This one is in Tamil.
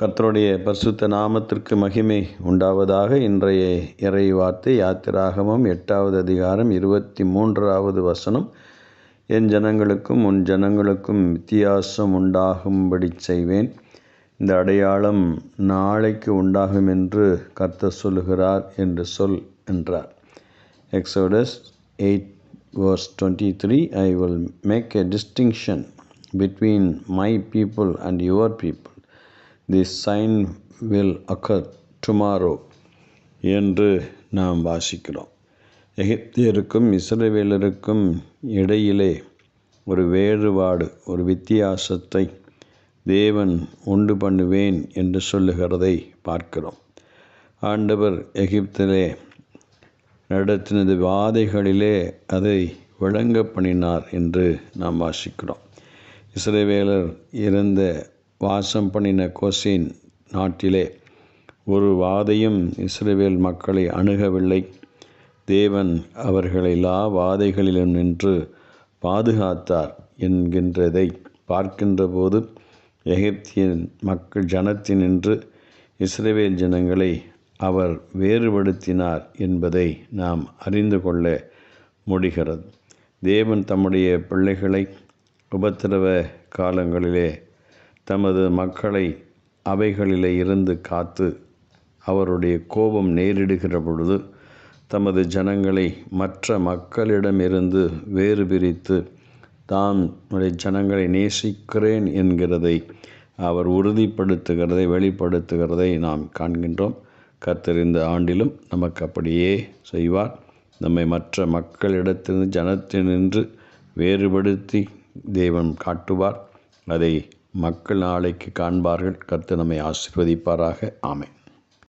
கர்த்தருடைய பரிசுத்த நாமத்திற்கு மகிமை உண்டாவதாக இன்றைய இறை வார்த்தை யாத்திராகமம் எட்டாவது அதிகாரம் இருபத்தி மூன்றாவது வசனம். என் ஜனங்களுக்கும் உன் ஜனங்களுக்கும் வித்தியாசம் உண்டாகும்படி செய்வேன். இந்த அடையாளம் நாளைக்கு உண்டாகும் என்று கர்த்தர் சொல்லுகிறார் என்று சொல் என்றார். Exodus eight verse twenty three I will make a distinction between my people and your people. The sign will occur tomorrow என்று நாம் வாசிக்கிறோம். எகிப்தியருக்கும் இஸ்ரேவேலருக்கும் இடையிலே ஒரு வேறுபாடு ஒரு வித்தியாசத்தை தேவன் உண்டு பண்ணுவேன் என்று சொல்லுகிறதை பார்க்கிறோம். ஆண்டவர் எகிப்திலே நடத்தினது வாதைகளிலே அதை விளங்க பண்ணினார் என்று நாம் வாசிக்கிறோம். இஸ்ரேவேலர் இருந்த வாசம் பண்ணின கோசின் நாட்டிலே ஒரு வாதையும் இஸ்ரேவேல் மக்களை அணுகவில்லை. தேவன் அவர்களை எல்லா வாதைகளிலும் நின்று பாதுகாத்தார் என்கின்றதை பார்க்கின்ற போது எகிப்தியன் மக்கள் ஜனத்தினின்று இஸ்ரேவேல் ஜனங்களை அவர் வேறுபடுத்தினார் என்பதை நாம் அறிந்து கொள்ள முடிகிறது. தேவன் தம்முடைய பிள்ளைகளை உபத்திரவ காலங்களிலே தமது மக்களை அவைகளிலே இருந்து காத்து அவருடைய கோபம் நேரிடுகிற பொழுது தமது ஜனங்களை மற்ற மக்களிடமிருந்து வேறு பிரித்து தான் ஜனங்களை நேசிக்கிறேன் என்கிறதை அவர் உறுதிப்படுத்துகிறதை வெளிப்படுத்துகிறதை நாம் காண்கின்றோம். கர்த்தர் இந்த ஆண்டிலும் நமக்கு அப்படியே செய்வார். நம்மை மற்ற மக்களிடத்திலிருந்து ஜனத்தினின்று வேறுபடுத்தி தேவன் காட்டுவார். அதை மக்கள் நாளைக்கு காண்பார்கள். கர்த்தர் நம்மை ஆசிர்வதிப்பாராக. ஆமை